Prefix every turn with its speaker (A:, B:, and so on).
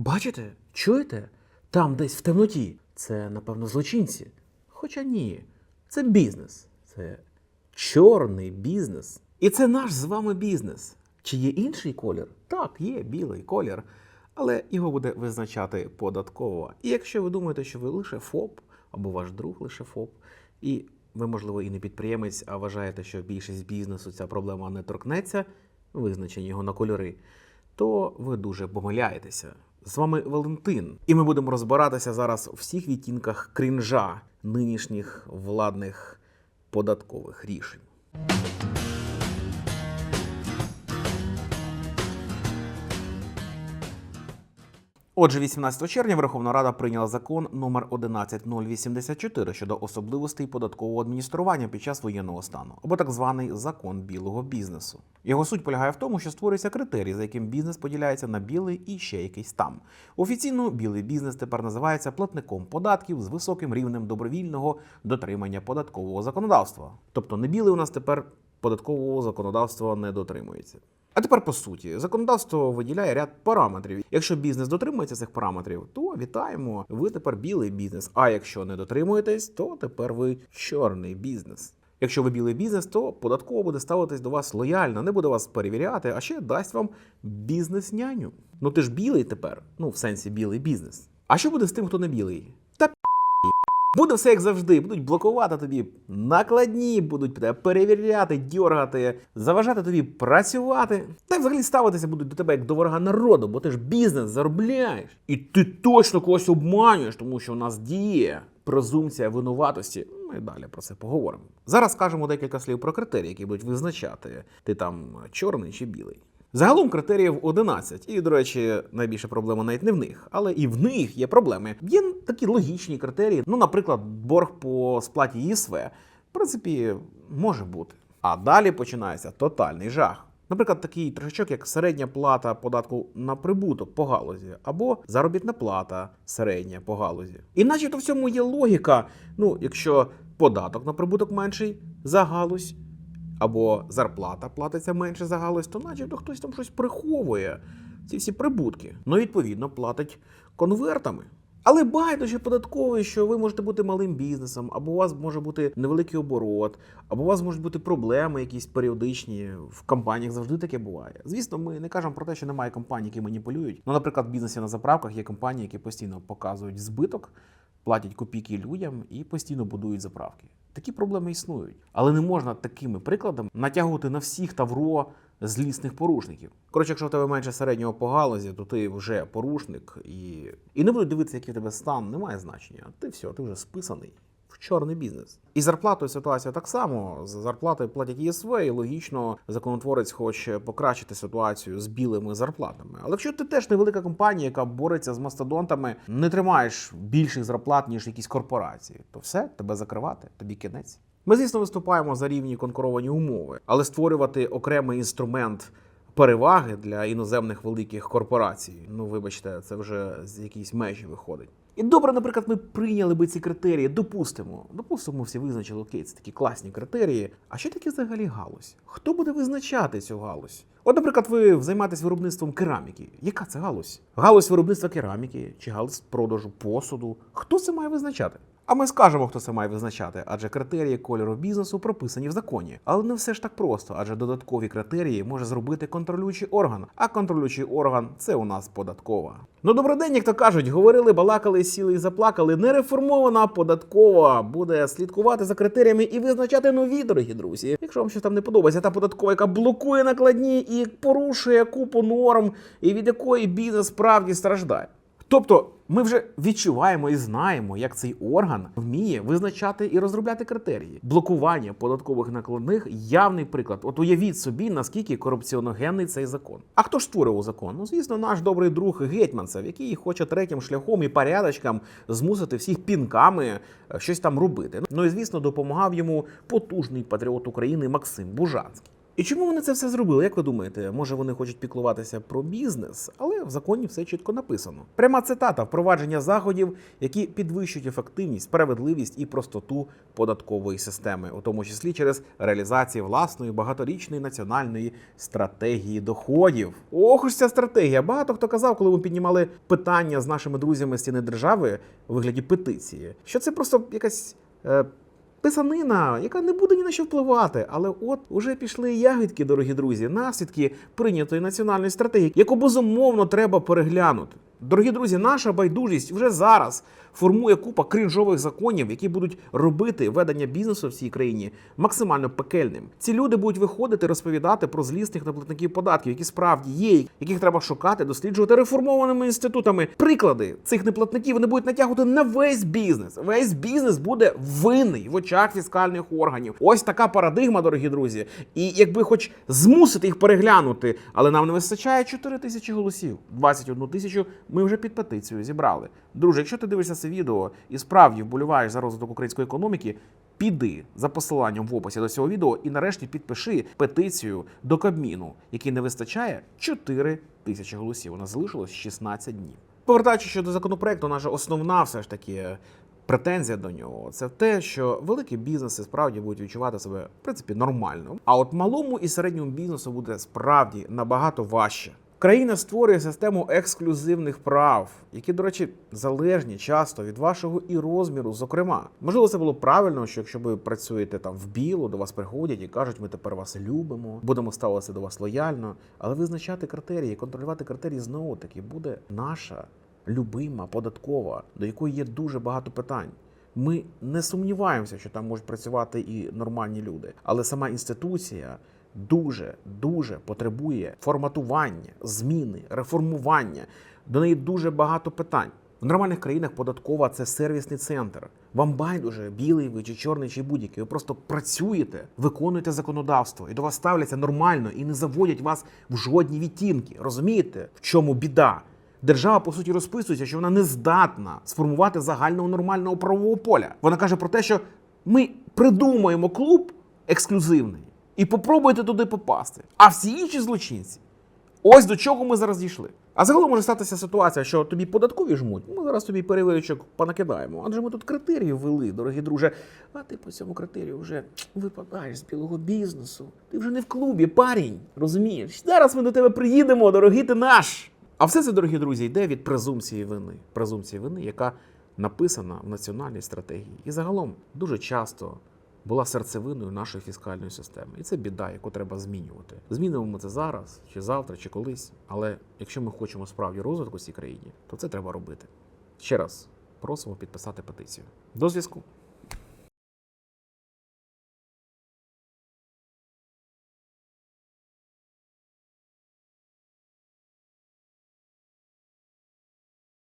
A: Бачите? Чуєте? Там десь в темноті. Це, напевно, злочинці. Хоча ні, це бізнес. Це чорний бізнес. І це наш з вами бізнес. Чи є інший колір? Так, є білий колір, але його буде визначати податкова. І якщо ви думаєте, що ви лише ФОП, або ваш друг лише ФОП, і ви, можливо, і не підприємець, а вважаєте, що більшість бізнесу ця проблема не торкнеться, визначені його на кольори, то ви дуже помиляєтеся. З вами Валентин, і ми будемо розбиратися зараз у всіх відтінках крінжа нинішніх владних податкових рішень. Отже, 18 червня Верховна Рада прийняла закон номер 11084 щодо особливостей податкового адміністрування під час воєнного стану, або так званий закон білого бізнесу. Його суть полягає в тому, що створюється критерій, за яким бізнес поділяється на білий і ще якийсь там. Офіційно білий бізнес тепер називається платником податків з високим рівнем добровільного дотримання податкового законодавства. Тобто не білий у нас тепер податкового законодавства не дотримується. А тепер по суті, законодавство виділяє ряд параметрів. Якщо бізнес дотримується цих параметрів, то вітаємо, ви тепер білий бізнес. А якщо не дотримуєтесь, то тепер ви чорний бізнес. Якщо ви білий бізнес, то податково буде ставитись до вас лояльно, не буде вас перевіряти, а ще дасть вам бізнес-няню. Ну ти ж білий тепер, ну в сенсі білий бізнес. А що буде з тим, хто не білий? Буде все як завжди, будуть блокувати тобі накладні, будуть тебе перевіряти, дьоргати, заважати тобі працювати. Та й взагалі ставитися будуть до тебе як до ворога народу, бо ти ж бізнес заробляєш. І ти точно когось обманюєш, тому що у нас діє презумпція винуватості. Ми далі про це поговоримо. Зараз скажемо декілька слів про критерії, які будуть визначати, ти там чорний чи білий. Загалом критеріїв 11. І, до речі, найбільша проблема навіть не в них, але і в них є проблеми. Є такі логічні критерії. Ну, наприклад, борг по сплаті ЄСВ. В принципі, може бути. А далі починається тотальний жах. Наприклад, такий трошечок, як середня плата податку на прибуток по галузі, або заробітна плата середня по галузі. І начебто в цьому є логіка. Ну, якщо податок на прибуток менший за галузь, або зарплата платиться менше за галузь, то начебто хтось там щось приховує ці всі прибутки. Ну, відповідно, платить конвертами. Але байдуже податковий, що ви можете бути малим бізнесом, або у вас може бути невеликий оборот, або у вас можуть бути проблеми якісь періодичні. В компаніях завжди таке буває. Звісно, ми не кажемо про те, що немає компаній, які маніпулюють. Ну, наприклад, в бізнесі на заправках є компанії, які постійно показують збиток, платять копійки людям і постійно будують заправки. Такі проблеми існують, але не можна такими прикладами натягувати на всіх тавро злісних порушників. Коротше, якщо в тебе менше середнього по галузі, то ти вже порушник і, і не будуть дивитися, який в тебе стан, немає значення. Ти все, ти вже списаний чорний бізнес. І зарплатою ситуація так само. З зарплатою платять ЄСВ, і логічно законотворець хоче покращити ситуацію з білими зарплатами. Але якщо ти теж невелика компанія, яка бореться з мастодонтами, не тримаєш більших зарплат, ніж якісь корпорації, то все, тебе закривати, тобі кінець. Ми, звісно, виступаємо за рівні конкуровані умови, але створювати окремий інструмент переваги для іноземних великих корпорацій. Ну, вибачте, це вже з якісь межі виходить. І добре, наприклад, ми прийняли би ці критерії, допустимо. Допустимо, всі визначили, окей, це такі класні критерії. А що таке взагалі галузь? Хто буде визначати цю галузь? От, наприклад, ви займаєтесь виробництвом кераміки. Яка це галузь? Галузь виробництва кераміки чи галузь продажу посуду? Хто це має визначати? А ми скажемо, хто це має визначати, адже критерії кольору бізнесу прописані в законі. Але не все ж так просто, адже додаткові критерії може зробити контролюючий орган. А контролюючий орган це у нас податкова. Ну добрий день, як то кажуть, говорили, балакали, сіли і заплакали. Нереформована податкова буде слідкувати за критеріями і визначати нові, дорогі друзі. Якщо вам щось там не подобається, та податкова, яка блокує накладні і порушує купу норм, і від якої бізнес справді страждає. Тобто ми вже відчуваємо і знаємо, як цей орган вміє визначати і розробляти критерії. Блокування податкових накладних явний приклад. От уявіть собі, наскільки корупціоногенний цей закон. А хто ж створював закон? Ну, звісно, наш добрий друг Гетьманцев, який хоче третім шляхом і порядочкам змусити всіх пінками е, щось там робити. Ну і звісно, допомагав йому потужний патріот України Максим Бужанський. І чому вони це все зробили? Як ви думаєте? Може вони хочуть піклуватися про бізнес, але в законі все чітко написано. Пряма цитата впровадження заходів, які підвищують ефективність, справедливість і простоту податкової системи, у тому числі через реалізацію власної багаторічної національної стратегії доходів. Ох, уж ця стратегія. Багато хто казав, коли ми піднімали питання з нашими друзями стіни держави у вигляді петиції, що це просто якась. Писанина, яка не буде ні на що впливати, але от уже пішли ягідки, дорогі друзі, наслідки прийнятої національної стратегії, яку безумовно треба переглянути. Дорогі друзі, наша байдужість вже зараз формує купа крінжових законів, які будуть робити ведення бізнесу в цій країні максимально пекельним. Ці люди будуть виходити розповідати про злісних неплатників податків, які справді є, яких треба шукати, досліджувати реформованими інститутами. Приклади цих неплатників вони будуть натягувати на весь бізнес. Весь бізнес буде винний в очах фіскальних органів. Ось така парадигма, дорогі друзі. І якби хоч змусити їх переглянути, але нам не вистачає 4 тисячі голосів. 21 тисячу ми вже під петицію зібрали. Друже, якщо ти дивишся це відео і справді вболіваєш за розвиток української економіки, піди за посиланням в описі до цього відео і нарешті підпиши петицію до Кабміну, який не вистачає 4 тисячі голосів. Нас залишилось 16 днів. Повертаючись щодо законопроекту, наша основна все ж таки претензія до нього це те, що великі бізнеси справді будуть відчувати себе в принципі нормально. А от малому і середньому бізнесу буде справді набагато важче. Країна створює систему ексклюзивних прав, які, до речі, залежні часто від вашого і розміру. Зокрема, можливо, це було правильно, що якщо ви працюєте там в білу, до вас приходять і кажуть, ми тепер вас любимо, будемо ставитися до вас лояльно, але визначати критерії, контролювати критерії знову таки буде наша любима податкова, до якої є дуже багато питань. Ми не сумніваємося, що там можуть працювати і нормальні люди, але сама інституція дуже дуже потребує форматування, зміни, реформування. До неї дуже багато питань. В нормальних країнах податкова це сервісний центр. Вам байдуже, білий ви чи чорний, чи будь-який. Ви просто працюєте, виконуєте законодавство, і до вас ставляться нормально і не заводять вас в жодні відтінки. Розумієте, в чому біда? Держава по суті розписується, що вона не здатна сформувати загального нормального правового поля. Вона каже про те, що ми придумаємо клуб ексклюзивний і попробуйте туди попасти. А всі інші злочинці, ось до чого ми зараз дійшли. А загалом може статися ситуація, що тобі податкові жмуть. Ми зараз тобі перевірочок понакидаємо. Адже ми тут критерії ввели, дорогі друже. А ти по цьому критерію вже випадаєш з білого бізнесу. Ти вже не в клубі, парень. Розумієш? Зараз ми до тебе приїдемо, дорогий ти наш. А все це, дорогі друзі, йде від презумпції вини. Презумпції вини, яка написана в національній стратегії. І загалом дуже часто була серцевиною нашої фіскальної системи. І це біда, яку треба змінювати. Змінимо ми це зараз, чи завтра, чи колись. Але якщо ми хочемо справді розвитку цій країні, то це треба робити. Ще раз просимо підписати петицію. До зв'язку.